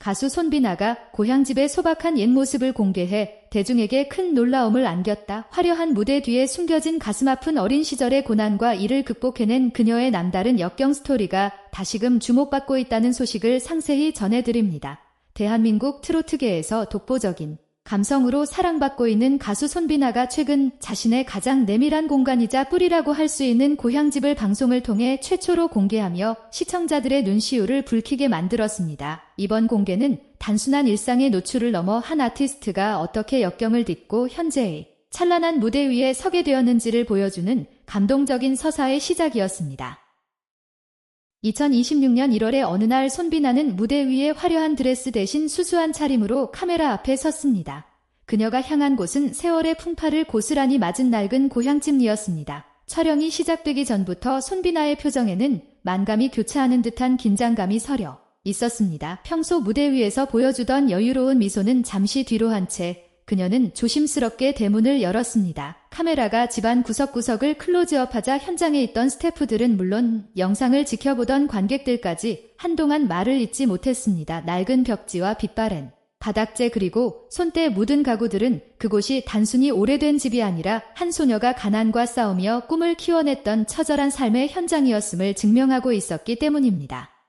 가수 손비나가 고향집의 소박한 옛 모습을 공개해 대중에게 큰 놀라움을 안겼다. 화려한 무대 뒤에 숨겨진 가슴 아픈 어린 시절의 고난과 이를 극복해낸 그녀의 남다른 역경 스토리가 다시금 주목받고 있다는 소식을 상세히 전해드립니다. 대한민국 트로트계에서 독보적인 감성으로 사랑받고 있는 가수 손비나가 최근 자신의 가장 내밀한 공간이자 뿌리라고 할 수 있는 고향집을 방송을 통해 최초로 공개하며 시청자들의 눈시울을 붉히게 만들었습니다. 이번 공개는 단순한 일상의 노출을 넘어 한 아티스트가 어떻게 역경을 딛고 현재의 찬란한 무대 위에 서게 되었는지를 보여주는 감동적인 서사의 시작이었습니다. 2026년 1월의 어느 날 손비나는 무대 위에 화려한 드레스 대신 수수한 차림으로 카메라 앞에 섰습니다. 그녀가 향한 곳은 세월의 풍파를 고스란히 맞은 낡은 고향집이었습니다. 촬영이 시작되기 전부터 손비나의 표정에는 만감이 교차하는 듯한 긴장감이 서려 있었습니다. 평소 무대 위에서 보여주던 여유로운 미소는 잠시 뒤로 한 채 그녀는 조심스럽게 대문을 열었습니다. 카메라가 집안 구석구석을 클로즈업하자 현장에 있던 스태프들은 물론 영상을 지켜보던 관객들까지 한동안 말을 잇지 못했습니다. 낡은 벽지와 빛바랜 바닥재 그리고 손때 묻은 가구들은 그곳이 단순히 오래된 집이 아니라 한 소녀가 가난과 싸우며 꿈을 키워냈던 처절한 삶의 현장이었음을 증명하고 있었기 때문입니다.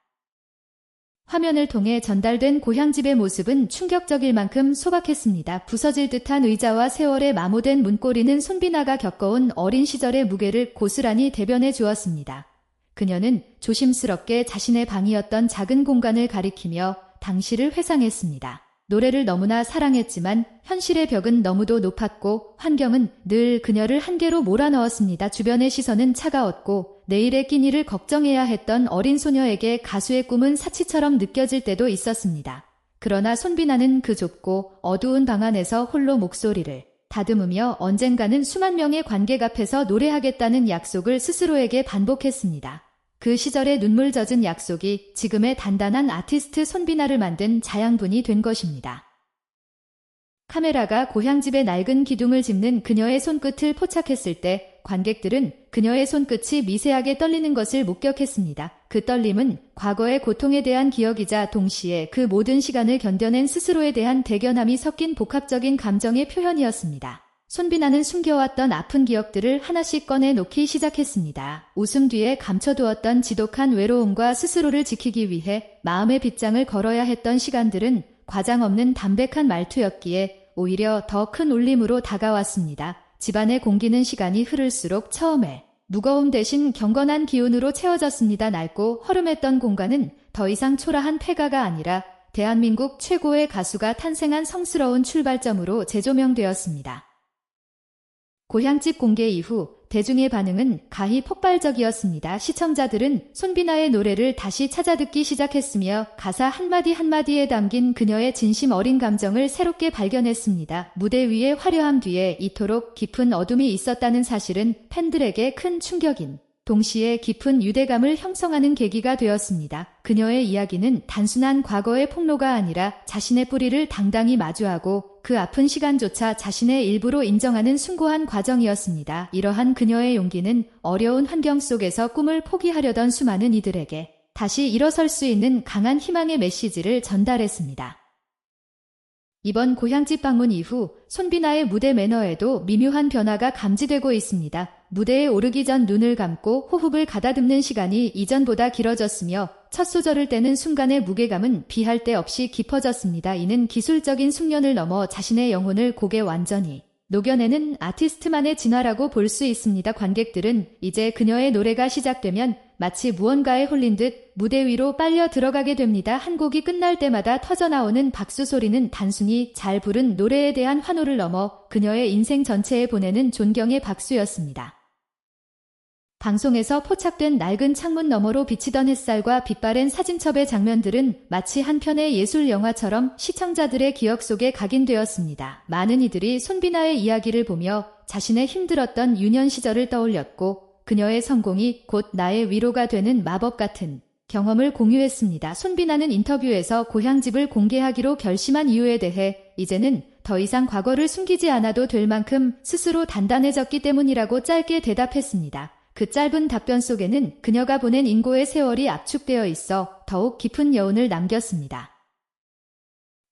화면을 통해 전달된 고향집의 모습은 충격적일 만큼 소박했습니다. 부서질 듯한 의자와 세월에 마모된 문고리는 손비나가 겪어온 어린 시절의 무게를 고스란히 대변해 주었습니다. 그녀는 조심스럽게 자신의 방이었던 작은 공간을 가리키며 당시를 회상했습니다. 노래를 너무나 사랑했지만 현실의 벽은 너무도 높았고 환경은 늘 그녀를 한계로 몰아넣었습니다. 주변의 시선은 차가웠고 내일의 끼니를 걱정해야 했던 어린 소녀에게 가수의 꿈은 사치처럼 느껴질 때도 있었습니다. 그러나 손비나는 그 좁고 어두운 방 안에서 홀로 목소리를 다듬으며 언젠가는 수만 명의 관객 앞에서 노래하겠다는 약속을 스스로에게 반복했습니다. 그 시절의 눈물 젖은 약속이 지금의 단단한 아티스트 손비나를 만든 자양분이 된 것입니다. 카메라가 고향집의 낡은 기둥을 짚는 그녀의 손끝을 포착했을 때 관객들은 그녀의 손끝이 미세하게 떨리는 것을 목격했습니다. 그 떨림은 과거의 고통에 대한 기억이자 동시에 그 모든 시간을 견뎌낸 스스로에 대한 대견함이 섞인 복합적인 감정의 표현이었습니다. 손비나는 숨겨왔던 아픈 기억들을 하나씩 꺼내 놓기 시작했습니다. 웃음 뒤에 감춰두었던 지독한 외로움과 스스로를 지키기 위해 마음의 빗장을 걸어야 했던 시간들은 과장 없는 담백한 말투였기에 오히려 더 큰 울림으로 다가왔습니다. 집안의 공기는 시간이 흐를수록 처음에 무거움 대신 경건한 기운으로 채워졌습니다. 낡고 허름했던 공간은 더 이상 초라한 폐가가 아니라 대한민국 최고의 가수가 탄생한 성스러운 출발점으로 재조명되었습니다. 고향집 공개 이후 대중의 반응은 가히 폭발적이었습니다. 시청자들은 손비나의 노래를 다시 찾아 듣기 시작했으며 가사 한마디 한마디에 담긴 그녀의 진심 어린 감정을 새롭게 발견했습니다. 무대 위의 화려함 뒤에 이토록 깊은 어둠이 있었다는 사실은 팬들에게 큰 충격인 동시에 깊은 유대감을 형성하는 계기가 되었습니다. 그녀의 이야기는 단순한 과거의 폭로가 아니라 자신의 뿌리를 당당히 마주하고 그 아픈 시간조차 자신의 일부로 인정하는 숭고한 과정이었습니다. 이러한 그녀의 용기는 어려운 환경 속에서 꿈을 포기하려던 수많은 이들에게 다시 일어설 수 있는 강한 희망의 메시지를 전달했습니다. 이번 고향집 방문 이후 손비나의 무대 매너에도 미묘한 변화가 감지되고 있습니다. 무대에 오르기 전 눈을 감고 호흡을 가다듬는 시간이 이전보다 길어졌으며 첫 소절을 떼는 순간의 무게감은 비할 데 없이 깊어졌습니다. 이는 기술적인 숙련을 넘어 자신의 영혼을 곡에 완전히 녹여내는 아티스트만의 진화라고 볼 수 있습니다. 관객들은 이제 그녀의 노래가 시작되면 마치 무언가에 홀린 듯 무대 위로 빨려 들어가게 됩니다. 한 곡이 끝날 때마다 터져나오는 박수 소리는 단순히 잘 부른 노래에 대한 환호를 넘어 그녀의 인생 전체에 보내는 존경의 박수였습니다. 방송에서 포착된 낡은 창문 너머로 비치던 햇살과 빛바랜 사진첩의 장면들은 마치 한 편의 예술 영화처럼 시청자들의 기억 속에 각인되었습니다. 많은 이들이 손비나의 이야기를 보며 자신의 힘들었던 유년 시절을 떠올렸고 그녀의 성공이 곧 나의 위로가 되는 마법 같은 경험을 공유했습니다. 손비나는 인터뷰에서 고향집을 공개하기로 결심한 이유에 대해 이제는 더 이상 과거를 숨기지 않아도 될 만큼 스스로 단단해졌기 때문이라고 짧게 대답했습니다. 그 짧은 답변 속에는 그녀가 보낸 인고의 세월이 압축되어 있어 더욱 깊은 여운을 남겼습니다.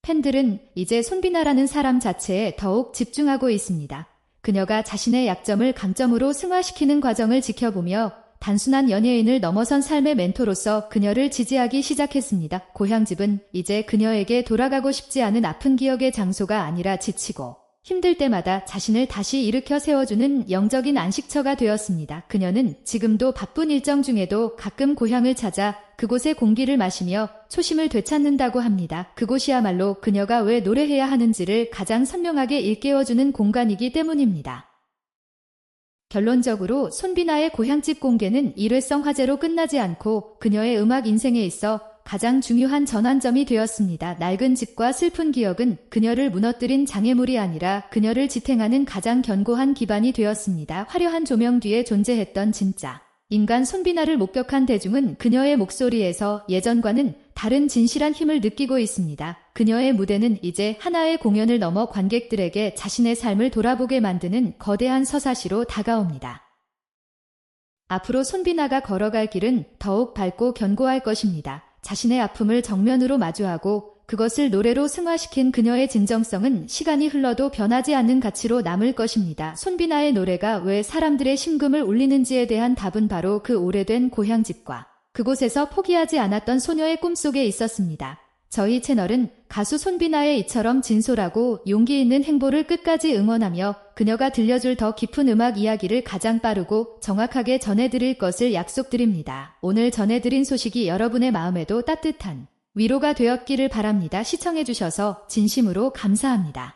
팬들은 이제 손비나라는 사람 자체에 더욱 집중하고 있습니다. 그녀가 자신의 약점을 강점으로 승화시키는 과정을 지켜보며 단순한 연예인을 넘어선 삶의 멘토로서 그녀를 지지하기 시작했습니다. 고향집은 이제 그녀에게 돌아가고 싶지 않은 아픈 기억의 장소가 아니라 지치고 힘들 때마다 자신을 다시 일으켜 세워주는 영적인 안식처가 되었습니다. 그녀는 지금도 바쁜 일정 중에도 가끔 고향을 찾아 그곳의 공기를 마시며 초심을 되찾는다고 합니다. 그곳이야말로 그녀가 왜 노래해야 하는지를 가장 선명하게 일깨워주는 공간이기 때문입니다. 결론적으로 손비나의 고향집 공개는 일회성 화제로 끝나지 않고 그녀의 음악 인생에 있어 가장 중요한 전환점이 되었습니다. 낡은 집과 슬픈 기억은 그녀를 무너뜨린 장애물이 아니라 그녀를 지탱하는 가장 견고한 기반이 되었습니다. 화려한 조명 뒤에 존재했던 진짜 인간 손비나를 목격한 대중은 그녀의 목소리에서 예전과는 다른 진실한 힘을 느끼고 있습니다. 그녀의 무대는 이제 하나의 공연을 넘어 관객들에게 자신의 삶을 돌아보게 만드는 거대한 서사시로 다가옵니다. 앞으로 손비나가 걸어갈 길은 더욱 밝고 견고할 것입니다. 자신의 아픔을 정면으로 마주하고 그것을 노래로 승화시킨 그녀의 진정성은 시간이 흘러도 변하지 않는 가치로 남을 것입니다. 손비나의 노래가 왜 사람들의 심금을 울리는지에 대한 답은 바로 그 오래된 고향집과 그곳에서 포기하지 않았던 소녀의 꿈속에 있었습니다. 저희 채널은 가수 손비나의 이처럼 진솔하고 용기 있는 행보를 끝까지 응원하며 그녀가 들려줄 더 깊은 음악 이야기를 가장 빠르고 정확하게 전해드릴 것을 약속드립니다. 오늘 전해드린 소식이 여러분의 마음에도 따뜻한 위로가 되었기를 바랍니다. 시청해주셔서 진심으로 감사합니다.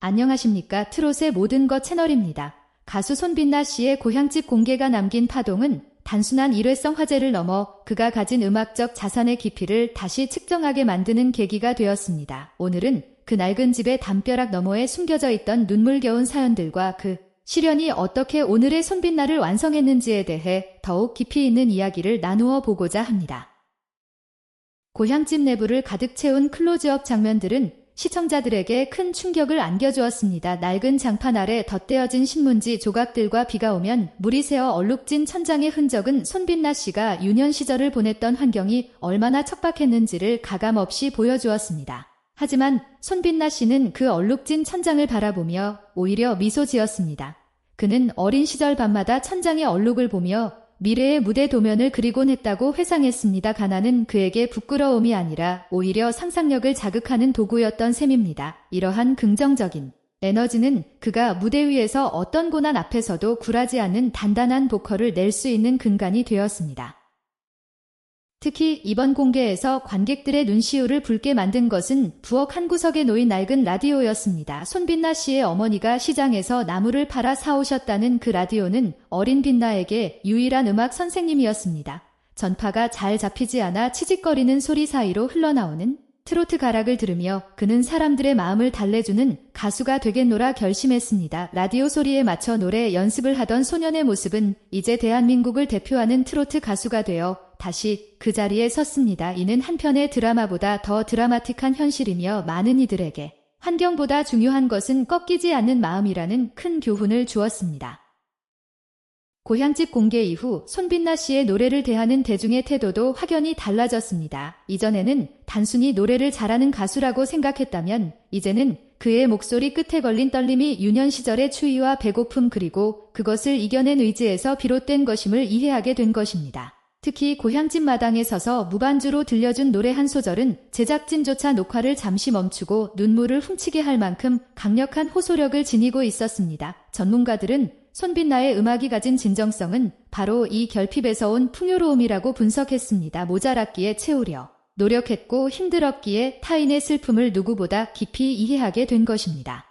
안녕하십니까. 트롯의 모든 것 채널입니다. 가수 손빛나 씨의 고향집 공개가 남긴 파동은 단순한 일회성 화제를 넘어 그가 가진 음악적 자산의 깊이를 다시 측정하게 만드는 계기가 되었습니다. 오늘은 그 낡은 집의 담벼락 너머에 숨겨져 있던 눈물겨운 사연들과 그 시련이 어떻게 오늘의 손빛날을 완성했는지에 대해 더욱 깊이 있는 이야기를 나누어 보고자 합니다. 고향집 내부를 가득 채운 클로즈업 장면들은 시청자들에게 큰 충격을 안겨주었습니다. 낡은 장판 아래 덧대어진 신문지 조각들과 비가 오면 물이 새어 얼룩진 천장의 흔적은 손빛나 씨가 유년 시절을 보냈던 환경이 얼마나 척박했는지를 가감없이 보여주었습니다. 하지만 손빛나 씨는 그 얼룩진 천장을 바라보며 오히려 미소 지었습니다. 그는 어린 시절 밤마다 천장의 얼룩을 보며 미래의 무대 도면을 그리곤 했다고 회상했습니다. 가난은 그에게 부끄러움이 아니라 오히려 상상력을 자극하는 도구였던 셈입니다. 이러한 긍정적인 에너지는 그가 무대 위에서 어떤 고난 앞에서도 굴하지 않는 단단한 보컬을 낼 수 있는 근간이 되었습니다. 특히 이번 공개에서 관객들의 눈시울을 붉게 만든 것은 부엌 한 구석에 놓인 낡은 라디오였습니다. 손빛나 씨의 어머니가 시장에서 나무를 팔아 사오셨다는 그 라디오는 어린 빛나에게 유일한 음악 선생님이었습니다. 전파가 잘 잡히지 않아 치직거리는 소리 사이로 흘러나오는 트로트 가락을 들으며 그는 사람들의 마음을 달래주는 가수가 되겠노라 결심했습니다. 라디오 소리에 맞춰 노래 연습을 하던 소년의 모습은 이제 대한민국을 대표하는 트로트 가수가 되어 다시 그 자리에 섰습니다. 이는 한편의 드라마보다 더 드라마틱한 현실이며 많은 이들에게 환경보다 중요한 것은 꺾이지 않는 마음이라는 큰 교훈을 주었습니다. 고향집 공개 이후 손빛나 씨의 노래를 대하는 대중의 태도도 확연히 달라졌습니다. 이전에는 단순히 노래를 잘하는 가수라고 생각했다면 이제는 그의 목소리 끝에 걸린 떨림이 유년 시절의 추위와 배고픔 그리고 그것을 이겨낸 의지에서 비롯된 것임을 이해하게 된 것입니다. 특히 고향집 마당에 서서 무반주로 들려준 노래 한 소절은 제작진조차 녹화를 잠시 멈추고 눈물을 훔치게 할 만큼 강력한 호소력을 지니고 있었습니다. 전문가들은 손빛나의 음악이 가진 진정성은 바로 이 결핍에서 온 풍요로움이라고 분석했습니다. 모자랐기에 채우려 노력했고 힘들었기에 타인의 슬픔을 누구보다 깊이 이해하게 된 것입니다.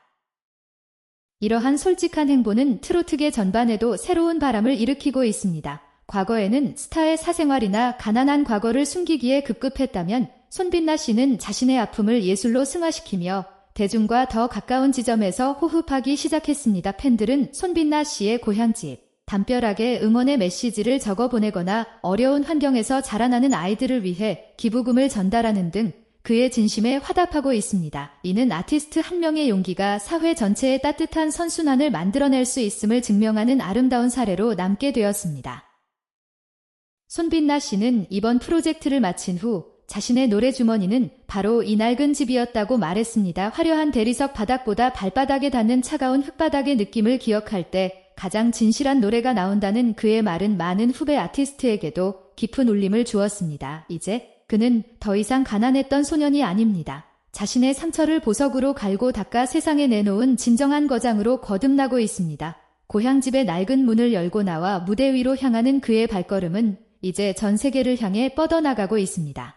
이러한 솔직한 행보는 트로트계 전반에도 새로운 바람을 일으키고 있습니다. 과거에는 스타의 사생활이나 가난한 과거를 숨기기에 급급했다면 손빛나 씨는 자신의 아픔을 예술로 승화시키며 대중과 더 가까운 지점에서 호흡하기 시작했습니다. 팬들은 손빛나 씨의 고향집, 담벼락에 응원의 메시지를 적어 보내거나 어려운 환경에서 자라나는 아이들을 위해 기부금을 전달하는 등 그의 진심에 화답하고 있습니다. 이는 아티스트 한 명의 용기가 사회 전체에 따뜻한 선순환을 만들어낼 수 있음을 증명하는 아름다운 사례로 남게 되었습니다. 손빛나 씨는 이번 프로젝트를 마친 후 자신의 노래 주머니는 바로 이 낡은 집이었다고 말했습니다. 화려한 대리석 바닥보다 발바닥에 닿는 차가운 흙바닥의 느낌을 기억할 때 가장 진실한 노래가 나온다는 그의 말은 많은 후배 아티스트에게도 깊은 울림을 주었습니다. 이제 그는 더 이상 가난했던 소년이 아닙니다. 자신의 상처를 보석으로 갈고 닦아 세상에 내놓은 진정한 거장으로 거듭나고 있습니다. 고향집의 낡은 문을 열고 나와 무대 위로 향하는 그의 발걸음은 이제 전 세계를 향해 뻗어나가고 있습니다.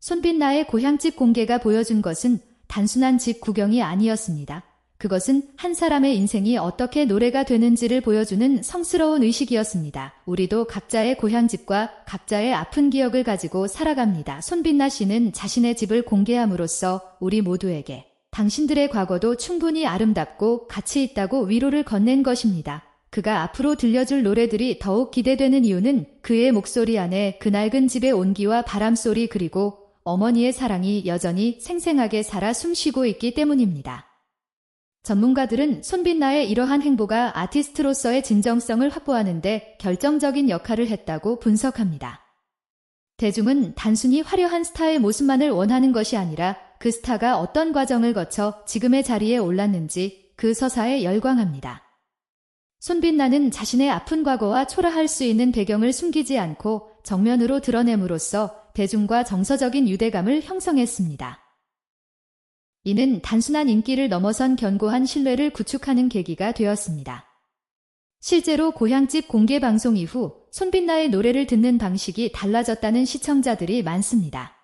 손빛나의 고향집 공개가 보여준 것은 단순한 집 구경이 아니었습니다. 그것은 한 사람의 인생이 어떻게 노래가 되는지를 보여주는 성스러운 의식이었습니다. 우리도 각자의 고향집과 각자의 아픈 기억을 가지고 살아갑니다. 손빛나 씨는 자신의 집을 공개함으로써 우리 모두에게 당신들의 과거도 충분히 아름답고 가치 있다고 위로를 건넨 것입니다. 그가 앞으로 들려줄 노래들이 더욱 기대되는 이유는 그의 목소리 안에 그 낡은 집의 온기와 바람소리 그리고 어머니의 사랑이 여전히 생생하게 살아 숨쉬고 있기 때문입니다. 전문가들은 손빛나의 이러한 행보가 아티스트로서의 진정성을 확보하는데 결정적인 역할을 했다고 분석합니다. 대중은 단순히 화려한 스타의 모습만을 원하는 것이 아니라 그 스타가 어떤 과정을 거쳐 지금의 자리에 올랐는지 그 서사에 열광합니다. 손빛나는 자신의 아픈 과거와 초라할 수 있는 배경을 숨기지 않고 정면으로 드러냄으로써 대중과 정서적인 유대감을 형성했습니다. 이는 단순한 인기를 넘어선 견고한 신뢰를 구축하는 계기가 되었습니다. 실제로 고향집 공개 방송 이후 손빛나의 노래를 듣는 방식이 달라졌다는 시청자들이 많습니다.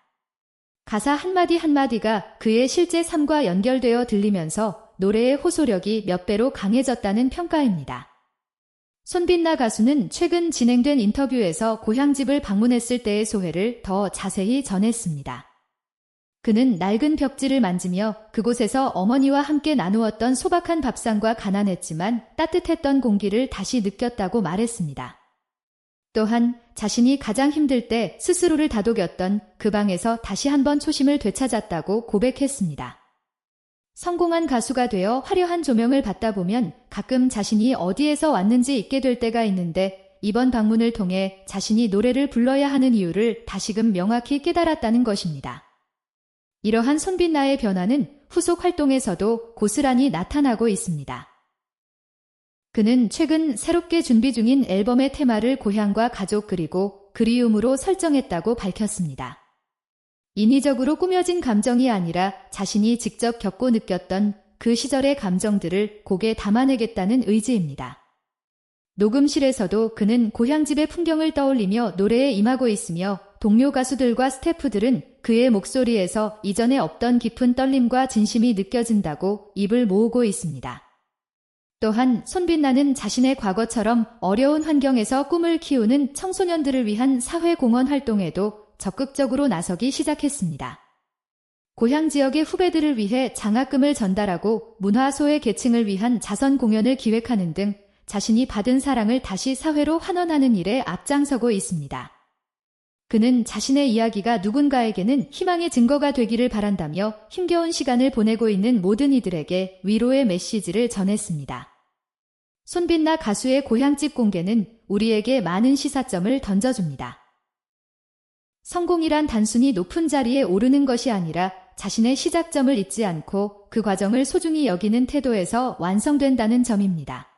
가사 한마디 한마디가 그의 실제 삶과 연결되어 들리면서 노래의 호소력이 몇 배로 강해졌다는 평가입니다. 손빛나 가수는 최근 진행된 인터뷰에서 고향집을 방문했을 때의 소회를 더 자세히 전했습니다. 그는 낡은 벽지를 만지며 그곳에서 어머니와 함께 나누었던 소박한 밥상과 가난했지만 따뜻했던 공기를 다시 느꼈다고 말했습니다. 또한 자신이 가장 힘들 때 스스로를 다독였던 그 방에서 다시 한번 초심을 되찾았다고 고백했습니다. 성공한 가수가 되어 화려한 조명을 받다 보면 가끔 자신이 어디에서 왔는지 잊게 될 때가 있는데 이번 방문을 통해 자신이 노래를 불러야 하는 이유를 다시금 명확히 깨달았다는 것입니다. 이러한 손빛나의 변화는 후속 활동에서도 고스란히 나타나고 있습니다. 그는 최근 새롭게 준비 중인 앨범의 테마를 고향과 가족 그리고 그리움으로 설정했다고 밝혔습니다. 인위적으로 꾸며진 감정이 아니라 자신이 직접 겪고 느꼈던 그 시절의 감정들을 곡에 담아내겠다는 의지입니다. 녹음실에서도 그는 고향집의 풍경을 떠올리며 노래에 임하고 있으며 동료 가수들과 스태프들은 그의 목소리에서 이전에 없던 깊은 떨림과 진심이 느껴진다고 입을 모으고 있습니다. 또한 손빛나는 자신의 과거처럼 어려운 환경에서 꿈을 키우는 청소년들을 위한 사회공헌 활동에도 적극적으로 나서기 시작했습니다. 고향 지역의 후배들을 위해 장학금을 전달하고 문화소외 계층을 위한 자선 공연을 기획하는 등 자신이 받은 사랑을 다시 사회로 환원하는 일에 앞장서고 있습니다. 그는 자신의 이야기가 누군가에게는 희망의 증거가 되기를 바란다며 힘겨운 시간을 보내고 있는 모든 이들에게 위로의 메시지를 전했습니다. 손빛나 가수의 고향집 공개는 우리에게 많은 시사점을 던져줍니다. 성공이란 단순히 높은 자리에 오르는 것이 아니라 자신의 시작점을 잊지 않고 그 과정을 소중히 여기는 태도에서 완성된다는 점입니다.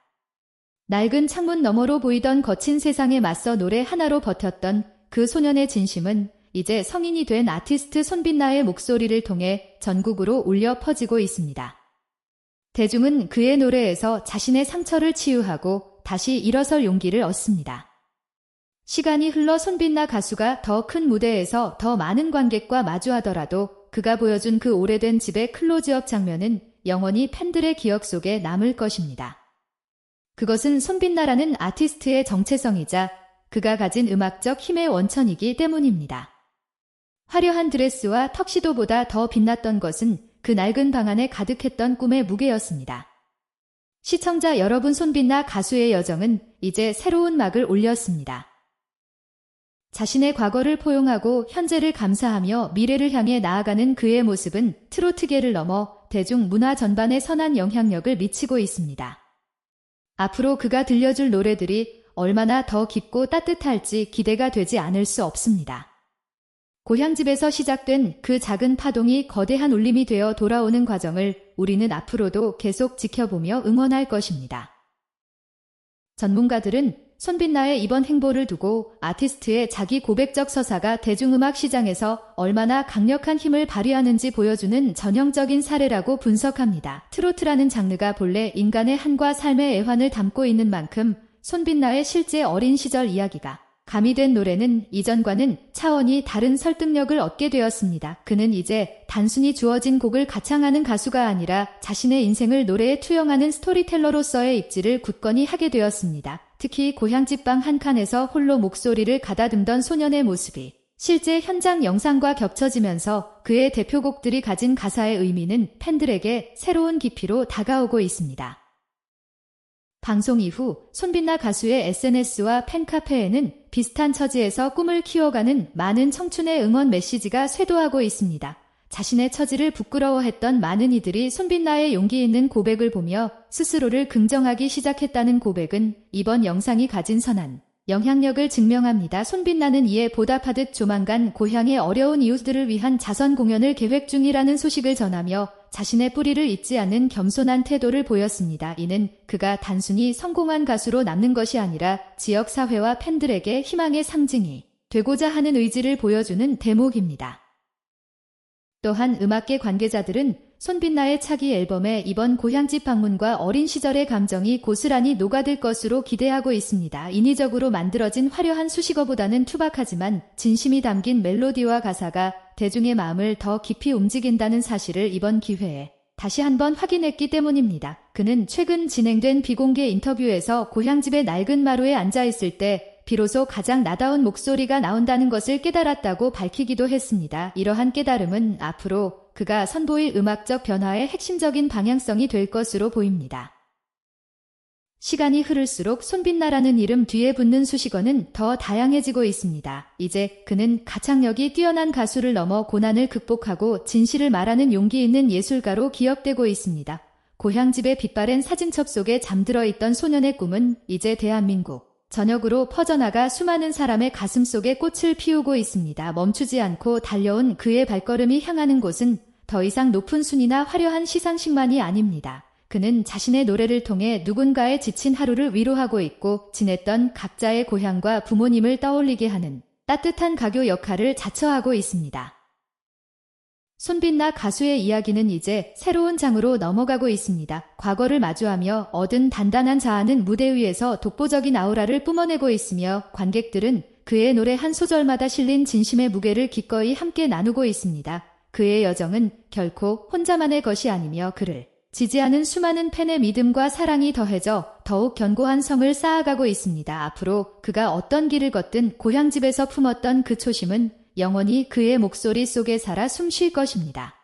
낡은 창문 너머로 보이던 거친 세상에 맞서 노래 하나로 버텼던 그 소년의 진심은 이제 성인이 된 아티스트 손빛나의 목소리를 통해 전국으로 울려 퍼지고 있습니다. 대중은 그의 노래에서 자신의 상처를 치유하고 다시 일어설 용기를 얻습니다. 시간이 흘러 손빛나 가수가 더 큰 무대에서 더 많은 관객과 마주하더라도 그가 보여준 그 오래된 집의 클로즈업 장면은 영원히 팬들의 기억 속에 남을 것입니다. 그것은 손빛나라는 아티스트의 정체성이자 그가 가진 음악적 힘의 원천이기 때문입니다. 화려한 드레스와 턱시도보다 더 빛났던 것은 그 낡은 방 안에 가득했던 꿈의 무게였습니다. 시청자 여러분 손빛나 가수의 여정은 이제 새로운 막을 올렸습니다. 자신의 과거를 포용하고 현재를 감사하며 미래를 향해 나아가는 그의 모습은 트로트계를 넘어 대중문화 전반에 선한 영향력을 미치고 있습니다. 앞으로 그가 들려줄 노래들이 얼마나 더 깊고 따뜻할지 기대가 되지 않을 수 없습니다. 고향집에서 시작된 그 작은 파동이 거대한 울림이 되어 돌아오는 과정을 우리는 앞으로도 계속 지켜보며 응원할 것입니다. 전문가들은 손빛나의 이번 행보를 두고 아티스트의 자기 고백적 서사가 대중음악 시장에서 얼마나 강력한 힘을 발휘하는지 보여주는 전형적인 사례라고 분석합니다. 트로트라는 장르가 본래 인간의 한과 삶의 애환을 담고 있는 만큼 손빛나의 실제 어린 시절 이야기가 가미된 노래는 이전과는 차원이 다른 설득력을 얻게 되었습니다. 그는 이제 단순히 주어진 곡을 가창하는 가수가 아니라 자신의 인생을 노래에 투영하는 스토리텔러로서의 입지를 굳건히 하게 되었습니다. 특히 고향집 방 한 칸에서 홀로 목소리를 가다듬던 소년의 모습이 실제 현장 영상과 겹쳐지면서 그의 대표곡들이 가진 가사의 의미는 팬들에게 새로운 깊이로 다가오고 있습니다. 방송 이후 손빛나 가수의 SNS와 팬카페에는 비슷한 처지에서 꿈을 키워가는 많은 청춘의 응원 메시지가 쇄도하고 있습니다. 자신의 처지를 부끄러워했던 많은 이들이 손빛나의 용기 있는 고백을 보며 스스로를 긍정하기 시작했다는 고백은 이번 영상이 가진 선한 영향력을 증명합니다. 손빛나는 이에 보답하듯 조만간 고향의 어려운 이웃들을 위한 자선 공연을 계획 중이라는 소식을 전하며 자신의 뿌리를 잊지 않는 겸손한 태도를 보였습니다. 이는 그가 단순히 성공한 가수로 남는 것이 아니라 지역 사회와 팬들에게 희망의 상징이 되고자 하는 의지를 보여주는 대목입니다. 또한 음악계 관계자들은 손빛나의 차기 앨범에 이번 고향집 방문과 어린 시절의 감정이 고스란히 녹아들 것으로 기대하고 있습니다. 인위적으로 만들어진 화려한 수식어보다는 투박하지만 진심이 담긴 멜로디와 가사가 대중의 마음을 더 깊이 움직인다는 사실을 이번 기회에 다시 한번 확인했기 때문입니다. 그는 최근 진행된 비공개 인터뷰에서 고향집의 낡은 마루에 앉아 있을 때 비로소 가장 나다운 목소리가 나온다는 것을 깨달았다고 밝히기도 했습니다. 이러한 깨달음은 앞으로 그가 선보일 음악적 변화의 핵심적인 방향성이 될 것으로 보입니다. 시간이 흐를수록 손빛나라는 이름 뒤에 붙는 수식어는 더 다양해지고 있습니다. 이제 그는 가창력이 뛰어난 가수를 넘어 고난을 극복하고 진실을 말하는 용기 있는 예술가로 기억되고 있습니다. 고향집의 빛바랜 사진첩 속에 잠들어 있던 소년의 꿈은 이제 대한민국 전역으로 퍼져나가 수많은 사람의 가슴 속에 꽃을 피우고 있습니다. 멈추지 않고 달려온 그의 발걸음이 향하는 곳은 더 이상 높은 순위나 화려한 시상식만이 아닙니다. 그는 자신의 노래를 통해 누군가의 지친 하루를 위로하고 있고 지냈던 각자의 고향과 부모님을 떠올리게 하는 따뜻한 가교 역할을 자처하고 있습니다. 손빛나 가수의 이야기는 이제 새로운 장으로 넘어가고 있습니다. 과거를 마주하며 얻은 단단한 자아는 무대 위에서 독보적인 아우라를 뿜어내고 있으며 관객들은 그의 노래 한 소절마다 실린 진심의 무게를 기꺼이 함께 나누고 있습니다. 그의 여정은 결코 혼자만의 것이 아니며 그를 지지하는 수많은 팬의 믿음과 사랑이 더해져 더욱 견고한 성을 쌓아가고 있습니다. 앞으로 그가 어떤 길을 걷든 고향집에서 품었던 그 초심은 영원히 그의 목소리 속에 살아 숨 쉴 것입니다.